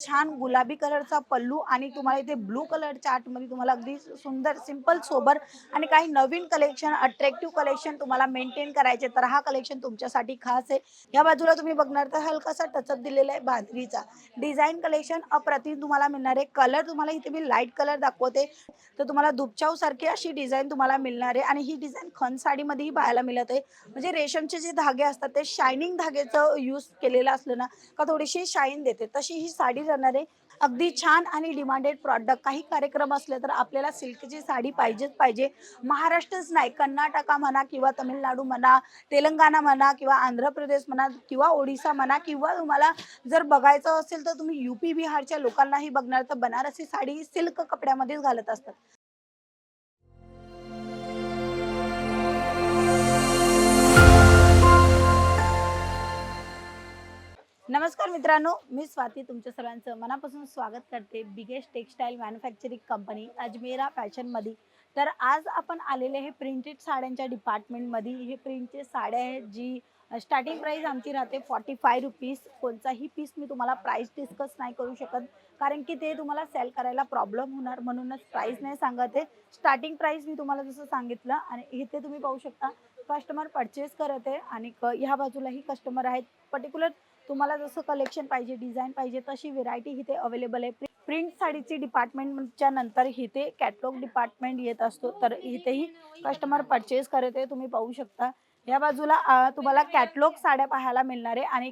छान गुलाबी कलरचा पल्लू आणि तुम्हाला इथे ब्लू कलरच्या आर्टमध्ये तुम्हाला अगदी सुंदर सिंपल सोबर आणि काही नवीन कलेक्शन अट्रॅक्टिव्ह कलेक्शन तुम्हाला मेंटेन करायचे तर हा कलेक्शन तुमच्यासाठी खास आहे. या बाजूला तुम्ही बघणार तर हलकासा टचअप दिलेला आहे बाजरीचा. डिझाईन कलेक्शन अप्रतिम तुम्हाला मिळणार आहे. कलर तुम्हाला इथे मी लाइट कलर दाखवते. तर तुम्हाला दुपचाव सारखी अशी डिझाईन तुम्हाला मिळणार आहे आणि ही डिझाईन खन साडीमध्येही पाहायला मिळत आहे. म्हणजे रेशमचे जे धागे असतात ते शायनिंग धागेचं यूज केलेलं असलं ना का थोडीशी शाईन देते तशी ही साडी जाणारे अगदी छान आणि डिमांडेड प्रॉडक्ट काही कार्यक्रम असले तर आपल्याला सिल्कची साडी पाहिजेच पाहिजे. महाराष्ट्रच नाही कर्नाटका म्हणा किंवा तमिळनाडू म्हणा तेलंगणा म्हणा किंवा आंध्र प्रदेश म्हणा किंवा ओडिसा म्हणा किंवा तुम्हाला जर बघायचं असेल तर तुम्ही युपी बिहारच्या लोकांनाही बघणार. तर बनारसी साडी सिल्क कपड्यामध्येच घालत असतात. मित्रांनो मी स्वाती तुमच्या सर्वांचं मनापासून स्वागत करते. Biggest textile manufacturing company Ajmera फॅशनमध्ये तर आज आपण आलेले हे प्रिंटेड साड्यांच्या डिपार्टमेंटमध्ये हे प्रिंटेड साड्या आहेत जी स्टार्टिंग प्राईस आमची राहते फॉर्टी फाय रुपीज कोणताही पीस मी तुम्हाला प्राईस डिस्कस नाही करू शकत. कारण की ते तुम्हाला सेल करायला प्रॉब्लेम होणार म्हणूनच प्राईस नाही सांगत आहे. स्टार्टिंग प्राईस मी तुम्हाला जसं सांगितलं आणि इथे तुम्ही पाहू शकता. कस्टमर परचेस करत आहे आणि क- ह्या बाजूलाही कस्टमर आहेत. पर्टिक्युलर तुम्हाला जसं कलेक्शन पाहिजे डिझाईन पाहिजे तशी व्हेरायटी इथे अवेलेबल आहे. प्रिंट साडीची डिपार्टमेंटच्या नंतर इथे कॅटलॉग डिपार्टमेंट येत असतो. तर इथेही कस्टमर परचेस करत आहे. तुम्ही पाहू शकता. या बाजूला तुम्हाला कॅटलॉग साड्या पाहायला मिळणार आहे. आणि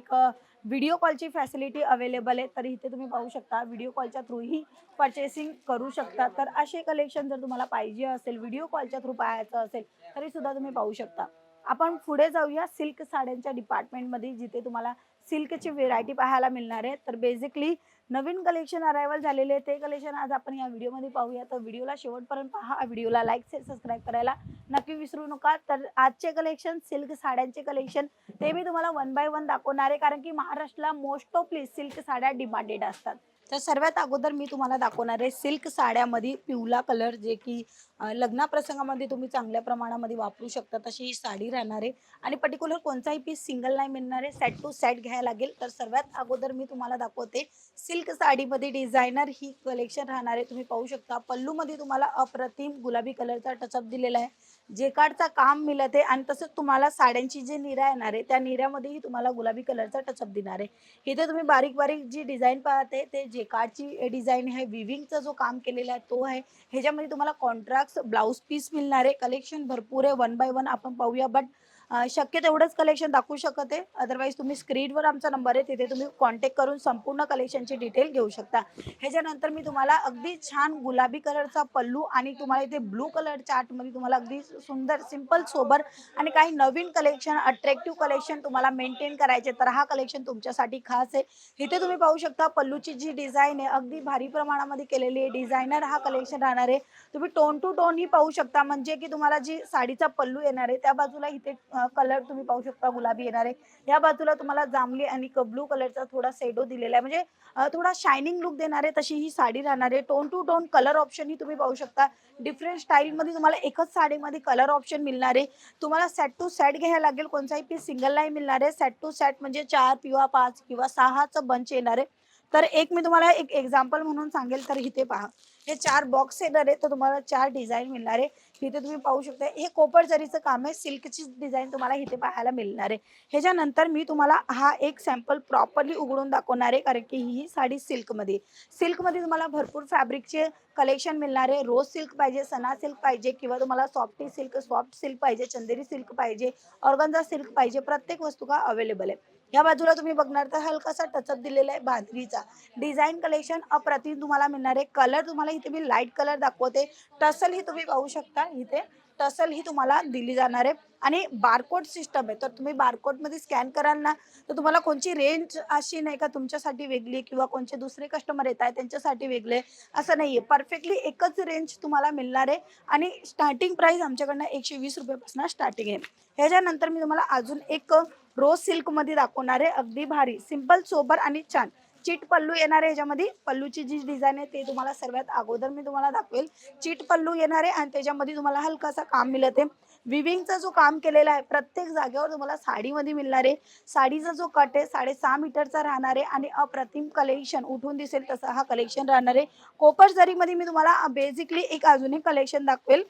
व्हिडिओ कॉलची फॅसिलिटी अवेलेबल आहे तर इथे तुम्ही पाहू शकता. व्हिडिओ कॉलच्या थ्रूही परचेसिंग करू शकता. तर असे कलेक्शन जर तुम्हाला पाहिजे असेल व्हिडिओ कॉलच्या थ्रू पाहायचं असेल तरी सुद्धा तुम्ही पाहू शकता. आपण पुढे जाऊया सिल्क साड्यांच्या डिपार्टमेंटमध्ये जिथे तुम्हाला सिल्कची व्हेरायटी पाहायला मिळणार आहे. तर बेसिकली नवीन कलेक्शन अरायवल झालेले आहे ते कलेक्शन आज आपण या व्हिडिओमध्ये पाहूया. तर व्हिडिओला शेवटपर्यंत पहा. व्हिडिओला लाईक शेअर सबस्क्राईब करायला नक्की विसरू नका. तर आजचे कलेक्शन सिल्क साड्यांचे कलेक्शन ते मी तुम्हाला वन बाय वन दाखवणार आहे. कारण की महाराष्ट्राला मोस्ट ऑफ प्लीज सिल्क साड्या डिमांडेड असतात. तर सर्वात अगोदर मी तुम्हाला दाखवणार आहे सिल्क साड्यामध्ये पिवळा कलर जे की लग्नाप्रसंगामध्ये तुम्ही चांगल्या प्रमाणामध्ये वापरू शकता तशी ही साडी राहणार आहे. आणि पर्टिक्युलर कोणताही पीस सिंगल नाही मिळणार आहे. सेट टू सेट घ्यायला लागेल. तर सर्वात अगोदर मी तुम्हाला दाखवते सिल्क साडीमध्ये डिझायनर ही कलेक्शन राहणार आहे. तुम्ही पाहू शकता पल्लूमध्ये तुम्हाला अप्रतिम गुलाबी कलरचा टचअप दिलेला आहे. जेकाडचा काम मिळत आहे आणि तसंच तुम्हाला साड्यांची जी निरा येणार आहे त्या निऱ्यामध्येही तुम्हाला गुलाबी कलरचा टचअप देणार आहे. इथे तुम्ही बारीक बारीक जी डिझाईन पाहते ते म्हणजे जेकार्डची डिझाईन आहे विविंगचा जो काम केलेला आहे तो आहे. ह्याच्यामध्ये तुम्हाला कॉन्ट्राक्ट ब्लाऊज पीस मिळणार आहे. कलेक्शन भरपूर आहे. वन बाय वन आपण पाहूया. बट शक्य तेवढंच कलेक्शन दाखवू शकत आहे. अदरवाईज तुम्ही स्क्रीनवर आमचा नंबर आहे तिथे तुम्ही कॉन्टॅक्ट करून संपूर्ण कलेक्शनची डिटेल घेऊ शकता. ह्याच्यानंतर मी तुम्हाला अगदी छान गुलाबी कलरचा पल्लू आणि तुम्हाला इथे ब्लू कलरच्या आर्टमध्ये तुम्हाला अगदी सुंदर सिंपल सोबर आणि काही नवीन कलेक्शन अट्रॅक्टिव्ह कलेक्शन तुम्हाला मेंटेन करायचे तर हा कलेक्शन तुमच्यासाठी खास आहे. इथे तुम्ही पाहू शकता पल्लूची जी डिझाईन आहे अगदी भारी प्रमाणामध्ये केलेली आहे. डिझायनर हा कलेक्शन राहणार आहे. तुम्ही टोन टू टोन ही पाहू शकता. म्हणजे की तुम्हाला जी साडीचा पल्लू येणार आहे त्या बाजूला इथे कलर तुम्ही पाहू शकता गुलाबी येणार आहे. या बाजूला तुम्हाला जांभली आणि ब्लू कलरचा थोडा सेडो दिलेला आहे. म्हणजे थोडा शायनिंग लुक देणार आहे तशी ही साडी राहणार आहे. Tone two tone colour option ही तुम्ही पाहू शकता. डिफरंट स्टाईलमध्ये तुम्हाला एकच साडीमध्ये कलर ऑप्शन मिळणार आहे. तुम्हाला सेट टू सेट घ्यायला लागेल कोणताही पीस सिंगल नाही मिळणार आहे. सेट टू सेट म्हणजे चार किंवा पाच किंवा सहाचं बंच येणार आहे. तर एक मी तुम्हाला एक एक्झाम्पल म्हणून सांगेल तर इथे पहा. हे चार बॉक्स येणार आहे तर तुम्हाला चार डिझाईन मिळणार. आहे इथे तुम्ही पाहू शकता हे कोपर जरीचं काम आहे सिल्कची डिझाईन तुम्हाला इथे पाहायला मिळणार. आहे ह्याच्यानंतर मी तुम्हाला हा एक सॅम्पल प्रॉपरली उघडून दाखवणार आहे कारण की ही साडी सिल्कमध्ये. सिल्कमध्ये तुम्हाला भरपूर फॅब्रिकचे कलेक्शन मिळणार. आहे रोज सिल्क पाहिजे सना सिल्क पाहिजे किंवा तुम्हाला सॉफ्टी सिल्क सॉफ्ट सिल्क पाहिजे चंदेरी सिल्क पाहिजे ऑर्गन्झा सिल्क पाहिजे प्रत्येक वस्तू का अवेलेबल आहे. या बाजूला तुम्ही बघणार तर हलकासा टचअप दिलेला आहे बांधणीचा डिझाईन कलेक्शन अप्रतिम तुम्हाला मिळणार आहे. कलर तुम्हाला इथे मी लाइट कलर दाखवते. टसल ही तुम्ही पाहू शकता. इथे टसल ही तुम्हाला दिली जाणार आहे. आणि बारकोड सिस्टम आहे. तर तुम्ही बारकोडमध्ये स्कॅन कराल ना तर तुम्हाला कोणची रेंज अशी नाही का तुमच्यासाठी वेगळी किंवा कोणचे दुसरे कस्टमर येत आहे त्यांच्यासाठी वेगळे असं नाही आहे. परफेक्टली एकच रेंज तुम्हाला मिळणार आहे. आणि स्टार्टिंग प्राईस आमच्याकडनं एकशे वीस रुपयापासून स्टार्टिंग आहे. ह्याच्यानंतर मी तुम्हाला अजून एक रोज सिल्कमध्ये दाखवणार आहे अगदी भारी. सिंपल सोबर आणि छान. चिट पल्लू येणार आहे ह्याच्यामध्ये पल्लूची जी डिझाईन आहे ते तुम्हाला सर्वात अगोदर मी तुम्हाला दाखवेल. चिट पल्लू येणार आहे आणि त्याच्यामध्ये तुम्हाला हलकासा काम मिळत आहे विविंगचा जो काम केलेला आहे प्रत्येक जागेवर तुम्हाला साडीमध्ये मिळणार आहे साडीचा जो कट आहे साडेसहा मीटरचा राहणार आहे आणि अप्रतिम कलेक्शन उठून दिसेल तसा हा कलेक्शन राहणार. आहे कोपर जरीमध्ये मी तुम्हाला बेसिकली एक अजून एक कलेक्शन दाखवेल.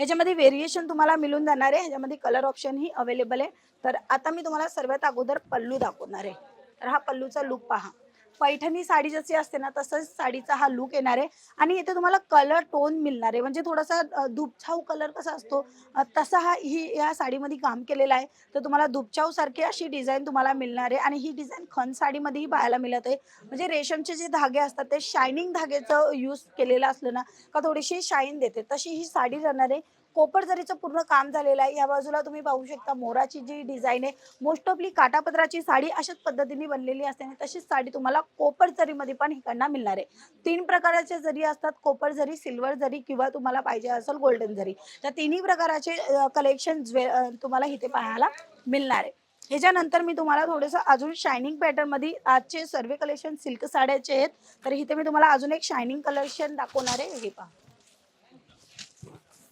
ह्याच्यामध्ये व्हेरिएशन तुम्हाला मिळून जाणार आहे. ह्याच्यामध्ये कलर ऑप्शन ही अवेलेबल आहे. तर आता मी तुम्हाला सर्वात अगोदर पल्लू दाखवणार आहे. तर हा पल्लूचा लुक पहा. पैठणी साडी जशी असते ना तसंच साडीचा हा लुक येणार आहे. आणि इथे तुम्हाला कलर टोन मिळणार आहे. म्हणजे थोडासा धुपछाऊ दुपछाऊ कलर कसा असतो तसा हा ही या साडीमध्ये काम केलेला आहे. तर तुम्हाला धुपछाऊ सारखी अशी डिझाईन तुम्हाला मिळणार आहे. आणि ही डिझाईन खन साडीमध्येही पाहायला मिळत आहे. म्हणजे रेशमचे जे धागे असतात ते शायनिंग धागेचं यूज केलेलं असलं ना का थोडीशी शाईन देते तशी ही साडी जाणार आहे. कोपर जरीचं पूर्ण काम झालेलं आहे. या बाजूला तुम्ही पाहू शकता मोराची जी डिझाईन आहे मोस्ट ऑफली काटापत्राची साडी अशाच पद्धतीने बनलेली असते आणि तशीच साडी तुम्हाला कोपर जरीमध्ये पण इकडनं मिळणार आहे. तीन प्रकाराचे जरी असतात कोपर जरी सिल्वर जरी किंवा तुम्हाला पाहिजे असेल गोल्डन जरी तर तिन्ही प्रकाराचे कलेक्शन तुम्हाला इथे पाहायला मिळणार आहे. ह्याच्यानंतर मी तुम्हाला थोडंसं अजून शायनिंग पॅटर्नमध्ये आजचे सर्व कलेक्शन सिल्क साड्याचे आहेत. तर इथे मी तुम्हाला अजून एक शायनिंग कलेक्शन दाखवणार आहे. हे पहा.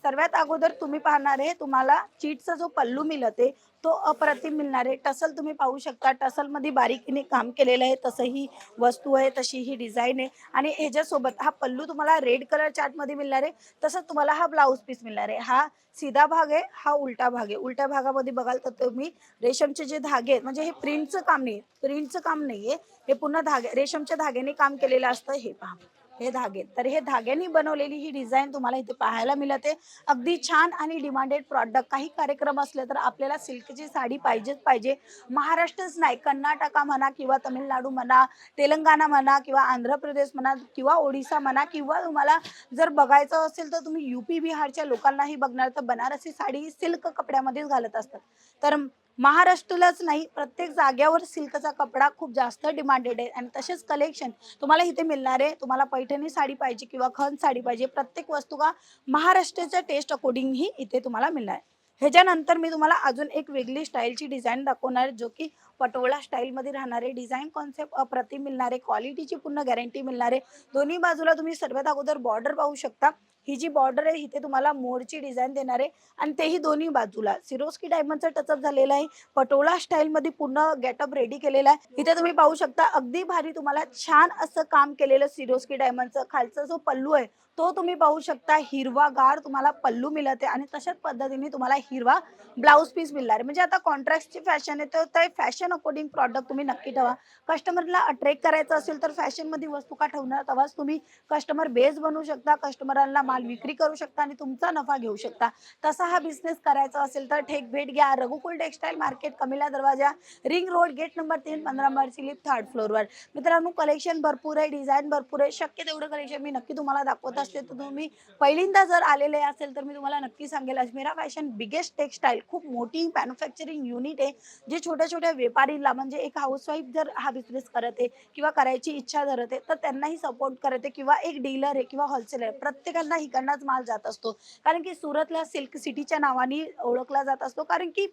सर्वात अगोदर तुम्ही पाहणार आहे तुम्हाला चीटचा जो पल्लू मिळत आहे तो अप्रतिम मिळणार आहे. टसल तुम्ही पाहू शकता टसलमध्ये बारीकीने काम केलेलं आहे तसं ही वस्तू आहे तशी ही डिझाईन आहे. आणि ह्याच्यासोबत हा पल्लू तुम्हाला रेड कलर चार्टमध्ये मिळणार आहे तसंच तुम्हाला हा ब्लाऊज पीस मिळणार आहे. हा सीधा भाग आहे हा उलटा भाग आहे. उलट्या भागामध्ये बघाल तर तुम्ही रेशमचे जे धागे आहेत म्हणजे हे प्रिंटचं काम नाही प्रिंटचं काम नाहीये हे पूर्ण धागे रेशमच्या धाग्याने काम केलेलं असतं हे पहा. हे धागे. तर हे धाग्यांनी बनवलेली ही डिझाईन तुम्हाला इथे पाहायला मिळत. आहे अगदी छान आणि डिमांडेड प्रॉडक्ट काही कार्यक्रम असले तर आपल्याला सिल्कची साडी पाहिजेच पाहिजे. महाराष्ट्रच नाही कर्नाटका म्हणा किंवा तमिळनाडू म्हणा तेलंगणा म्हणा किंवा आंध्र प्रदेश म्हणा किंवा ओडिसा म्हणा किंवा तुम्हाला जर बघायचं असेल तर तुम्ही युपी बिहारच्या लोकांनाही बघणार. तर बनारसी साडी सिल्क कपड्यामध्येच घालत असतात. तर महाराष्ट्रालाच नाही प्रत्येक जाग्यावर सिल्कचा कपडा खूप जास्त डिमांडेड आहे. आणि तसेच कलेक्शन तुम्हाला इथे मिळणार आहे. तुम्हाला पैठणी साडी पाहिजे किंवा खन साडी पाहिजे प्रत्येक वस्तू का महाराष्ट्राच्या टेस्ट अकॉर्डिंग ही इथे तुम्हाला मिळणार आहे. ह्याच्यानंतर मी तुम्हाला अजून एक वेगळी स्टाईलची डिझाईन दाखवणार जो की पटोळा स्टाईलमध्ये राहणारे डिझाईन कॉन्सेप्ट अप्रतिम मिळणारे क्वालिटीची पूर्ण गॅरंटी मिळणारे दोन्ही बाजूला तुम्ही सर्वात अगोदर बॉर्डर पाहू शकता. ही जी बॉर्डर आहे इथे तुम्हाला मोरची डिझाईन देणार आहे आणि तेही दोन्ही बाजूला. सिरोस्की डायमंडचा टचअप झालेला आहे. पटोळा स्टाईलमध्ये पूर्ण गेटअप रेडी केलेला आहे. इथे तुम्ही पाहू शकता अगदी भारी तुम्हाला छान असं काम केलेलं सिरोस्की डायमंडचं खालचा जो पल्लू आहे तो तुम्ही पाहू शकता. हिरवागार तुम्हाला पल्लू मिळत आहे आणि तशाच पद्धतीने तुम्हाला हिरवा ब्लाऊज पीस मिळणार आहे. म्हणजे आता कॉन्ट्रास्टची फॅशन आहे तर ते फॅशन अकॉर्डिंग प्रॉडक्ट तुम्ही नक्की ठेवा. कस्टमरला अट्रॅक्ट करायचं असेल तर फॅशनमध्ये वस्तू का ठेवणार? तेव्हाच तुम्ही कस्टमर बेस बनवू शकता. कस्टमरांना माल विक्री करू शकता आणि तुमचा नफा घेऊ शकता. तसा हा बिझनेस करायचा असेल तर ठेक भेट घ्या. रघुकुल टेक्सटाईल मार्केट कमिला दरवाजा रिंग रोड गेट नंबर तीन पंधरा मार्च लिफ्ट थर्ड फ्लोअरवर मित्रांनो कलेक्शन भरपूर आहे डिझाईन भरपूर आहे. शक्य तेवढं कलेक्शन मी नक्की तुम्हाला दाखवत असते. तर तुम्ही पहिल्यांदा जर आलेले असेल तर मी तुम्हाला नक्की सांगेल अजमेरा फॅशन बिगेस्ट टेक्सटाईल खूप मोठी मॅन्युफॅक्चरिंग युनिट आहे जे छोट्या छोट्या व्यापारीला म्हणजे एक हाऊसवाईफ जर हा बिझनेस करत आहे किंवा करायची इच्छा धरत आहे तर त्यांनाही सपोर्ट करत आहे किंवा एक डीलर आहे किंवा होलसेलर आहे. प्रत्येकांना हिकडनाच माल जात असतो. कारण की सुरतला सिल्क सिटीच्या नावाने ओळखला जात असतो. कारण की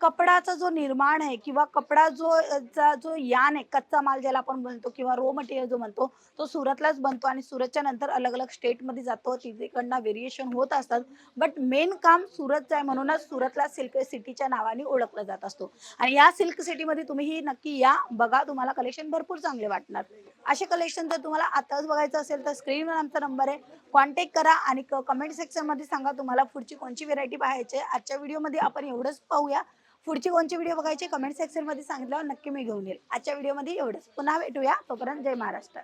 कपडाचा जो निर्माण आहे किंवा कपडा जो चा जो यान आहे कच्चा माल ज्याला आपण म्हणतो किंवा रो मटेरियल जो म्हणतो तो सुरतलाच बनतो आणि सुरतच्या नंतर अलग अलग स्टेटमध्ये जातो. तिकडनं व्हेरिएशन होत असतात. बट मेन काम सुरतचं आहे म्हणूनच सुरतला सिल्क सिटीच्या नावाने ओळखलं जात असतो. आणि या सिल्क सिटीमध्ये तुम्ही नक्की या. बघा तुम्हाला कलेक्शन भरपूर चांगले वाटणार. असे कलेक्शन जर तुम्हाला आताच बघायचं असेल तर स्क्रीनवर आमचा नंबर आहे. कॉन्टॅक्ट करा आणि कमेंट सेक्शनमध्ये सांगा तुम्हाला पुढची कोणची व्हेरायटी पाहायची आहे. आजच्या व्हिडिओमध्ये आपण एवढंच पाहूया. पुढची कोणची व्हिडिओ बघायची कमेंट सेक्शनमध्ये सांगितल्यावर नक्की मी घेऊन येईल. आजच्या व्हिडिओमध्ये एवढंच. पुन्हा भेटूया. तोपर्यंत जय महाराष्ट्र.